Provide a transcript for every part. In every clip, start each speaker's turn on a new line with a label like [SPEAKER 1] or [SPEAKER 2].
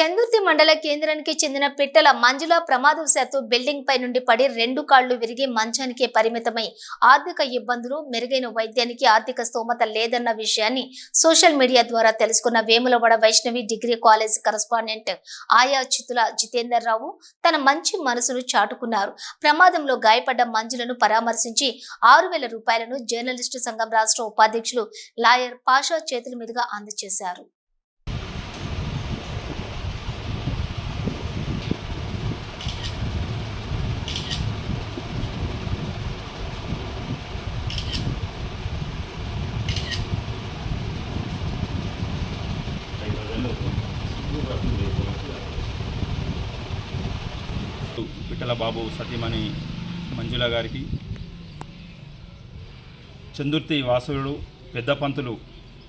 [SPEAKER 1] చందుర్తి మండల కేంద్రానికి చెందిన పిట్టల మంజుల ప్రమాదవశాత్తు బిల్డింగ్ పై నుండి పడి రెండు కాళ్ళు విరిగి మంచానికే పరిమితమై ఆర్థిక ఇబ్బందులు మెరుగైన వైద్యానికి ఆర్థిక స్తోమత లేదన్న విషయాన్ని సోషల్ మీడియా ద్వారా తెలుసుకున్న Vemulawada Vaishnavi degree college correspondent ఆయా చితుల జితేందర్ రావు తన మంచి మనసును చాటుకున్నారు. ప్రమాదంలో గాయపడ్డ మంజులను పరామర్శించి ఆరు వేల రూపాయలను జర్నలిస్టు సంఘం రాష్ట్ర ఉపాధ్యక్షులు లాయర్ పాషా చేతుల మీదుగా అందజేశారు.
[SPEAKER 2] విఠల బాబు సతీమణి మంజుల గారికి చందుర్తి వాసుడు పెద్ద పంతులు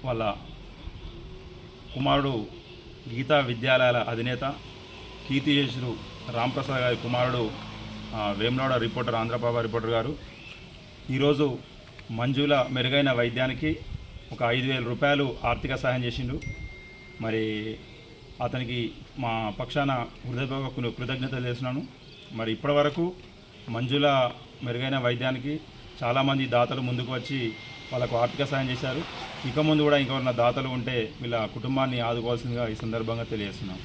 [SPEAKER 2] వాళ్ళ కుమారుడు గీతా విద్యాలయాల అధినేత కీర్తిశేషుడు రాంప్రసాద్ గారి కుమారుడు వేమనాడ రిపోర్టర్ ఆంధ్రప్రభ రిపోర్టర్ గారు. ఈరోజు మంజుల మెరుగైన వైద్యానికి ఒక ఐదు వేల రూపాయలు ఆర్థిక సహాయం చేసిండు. మరి అతనికి మా పక్షాన హృదయపూర్వక కృతజ్ఞతలు చేస్తున్నాను మరి ఇప్పటివరకు మంజుల మెరుగైన వైద్యానికి చాలామంది దాతలు ముందుకు వచ్చి వాళ్ళకు ఆర్థిక సాయం చేశారు. ఇక ముందు కూడా ఇంకెవరైనా దాతలు ఉంటే వీళ్ళ కుటుంబాన్ని ఆదుకోవాల్సిందిగా ఈ సందర్భంగా తెలియజేస్తున్నాం.